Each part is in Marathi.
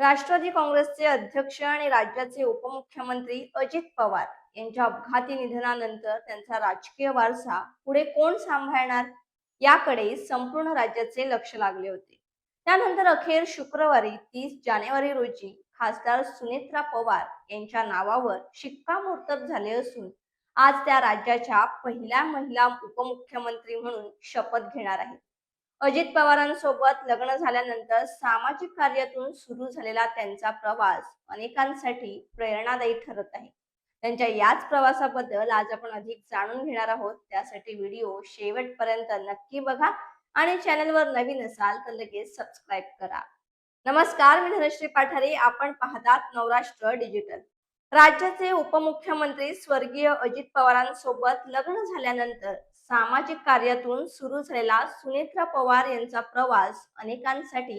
राष्ट्रवादी काँग्रेसचे अध्यक्ष आणि राज्याचे उपमुख्यमंत्री अजित पवार यांच्या अपघाती निधनानंतर त्यांचा राजकीय वारसा पुढे कोण सांभाळणार याकडे संपूर्ण राज्याचे लक्ष लागले होते. त्यानंतर अखेर शुक्रवारी तीस जानेवारी रोजी खासदार सुनेत्रा पवार यांच्या नावावर शिक्कामोर्तब झाले असून आज त्या राज्याच्या पहिल्या महिला उपमुख्यमंत्री म्हणून शपथ घेणार आहेत. अजित पवारांसोबत लग्न झाल्यानंतर सामाजिक कार्यातून सुरू झालेला त्यांचा प्रवास अनेकांसाठी प्रेरणादायी ठरत आहे. त्यांच्या याच प्रवासाबद्दल आज आपण अधिक जाणून घेणार आहोत. त्यासाठी व्हिडिओ शेवटपर्यंत नक्की बघा आणि चॅनलवर नवीन असाल तर लगेच सबस्क्राईब करा. नमस्कार मी धनश्री पाठारे. आपण पाहतात नवराष्ट्र डिजिटल. राज्याचे उपमुख्यमंत्री स्वर्गीय अजित पवारांसोबत लग्न झाल्यानंतर सामाजिक कार्यातून सुरू झालेला सुनेत्रा पवार यांचा प्रवास अनेकांसाठी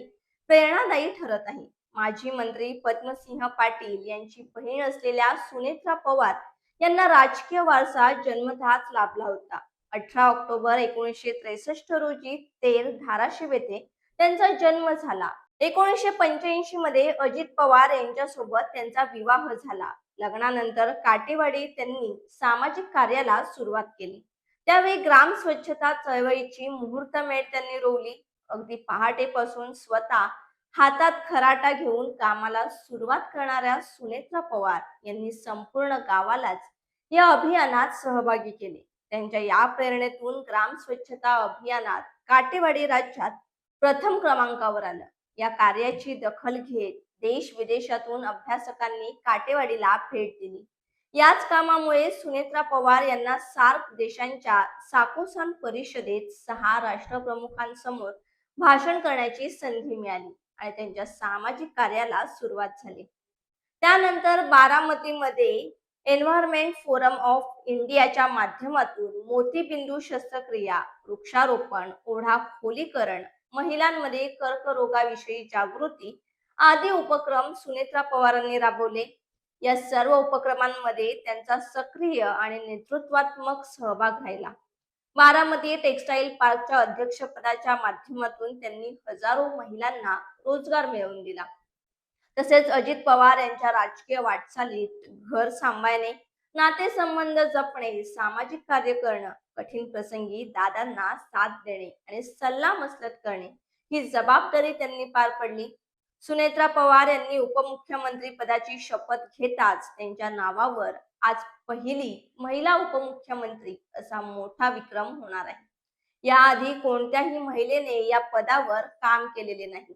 प्रेरणादायी ठरत आहे. माजी मंत्री पद्मसिंह पाटील यांची बहीण असलेल्या सुनेत्रा पवार यांना राजकीय वारसा जन्मतःच लाभला होता. अठरा ऑक्टोबर एकोणीसशे त्रेसष्ट रोजी तेर धाराशिव येथे त्यांचा जन्म झाला. एकोणीसशे पंच्याऐंशी मध्ये अजित पवार यांच्यासोबत त्यांचा विवाह झाला. लग्नानंतर काटेवाडी त्यांनी सामाजिक कार्याला सुरुवात केली. त्यावेळी ग्राम स्वच्छता चळवळीची मुहूर्तमेढ त्यांनी रोवली. अगदी पहाटेपासून स्वतः हातात खराटा घेऊन कामाला सुरुवात करणाऱ्या सुनेत्रा पवार यांनी संपूर्ण गावालाच या अभियानात सहभागी केले. त्यांच्या या प्रेरणेतून ग्राम स्वच्छता अभियानात काटेवाडी राज्यात प्रथम क्रमांकावर आलं. या कार्याची दखल घेत देश विदेशातून अभ्यासकांनी काटेवाडीला भेट दिली. याच कामामुळे सुनेत्रा पवार यांना सार्क देशांच्या साकोसान परिषदेत सहा राष्ट्रप्रमुखांसमोर भाषण करण्याची संधी मिळाली आणि त्यांच्या सामाजिक कार्याला सुरुवात झाली. त्यानंतर बारामतीमध्ये एन्व्हायरमेंट फोरम ऑफ इंडियाच्या माध्यमातून मोतीबिंदू शस्त्रक्रिया वृक्षारोपण ओढा खोलीकरण महिलांमध्ये कर्करोगाविषयी जागृती आदी उपक्रम सुनेत्रा पवारांनी राबवले. या सर्व उपक्रमांमध्ये त्यांचा सक्रिय आणि नेतृत्वात्मक सहभाग राहिला. बारामती टेक्सटाईल पार्कच्या अध्यक्षपदाच्या माध्यमातून त्यांनी हजारो महिलांना रोजगार मिळवून दिला. तसेच अजित पवार यांच्या राजकीय वाटचालीत घर सांभाळणे नातेसंबंध जपणे सामाजिक कार्य करणं कठीण प्रसंगी दादांना साथ देणे आणि सल्ला मसलत करणे ही जबाबदारी त्यांनी पार पडली. सुनेत्रा पवार यांनी उपमुख्यमंत्री पदाची शपथ घेताच त्यांच्या नावावर आज पहिली महिला उपमुख्यमंत्री असा मोठा विक्रम होणार आहे. याआधी कोणत्याही महिलेने या पदावर काम केलेले नाही.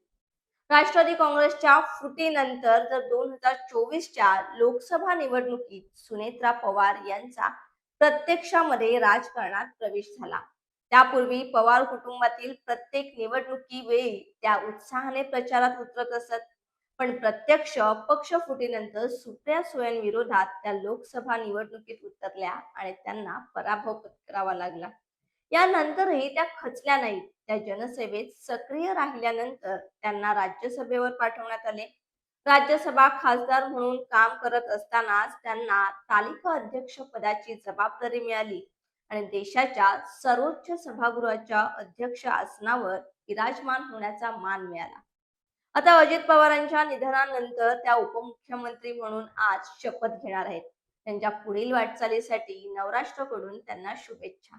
राष्ट्रवादी काँग्रेसच्या फुटीनंतर तर दोन हजार चोवीसच्या लोकसभा निवडणुकीत सुनेत्रा पवार यांचा प्रत्यक्षामध्ये राजकारणात प्रवेश झाला. त्यापूर्वी पवार कुटुंबातील प्रत्येक निवडणुकीवेळी त्या उत्साहाने प्रचारात उतरत असत. पण प्रत्यक्ष पक्ष फुटीनंतर सुप्रिया सुळेंविरोधात त्या लोकसभा निवडणुकीत उतरल्या आणि त्यांना पराभव पत्करावा लागला. यानंतरही त्या खचल्या नाहीत. त्या जनसेवेत सक्रिय राहिल्यानंतर त्यांना राज्यसभेवर पाठवण्यात आले. राज्यसभा खासदार म्हणून काम करत असतानाच त्यांना तालिका अध्यक्ष पदाची जबाबदारी मिळाली. आणि देशाच्या सर्वोच्च सभागृहाच्या अध्यक्ष आसनावर विराजमान होण्याचा मान मिळाला. आता अजित पवारांच्या निधनानंतर त्या उपमुख्यमंत्री म्हणून आज शपथ घेणार आहेत. त्यांच्या पुढील वाटचालीसाठी नवराष्ट्राकडून त्यांना शुभेच्छा.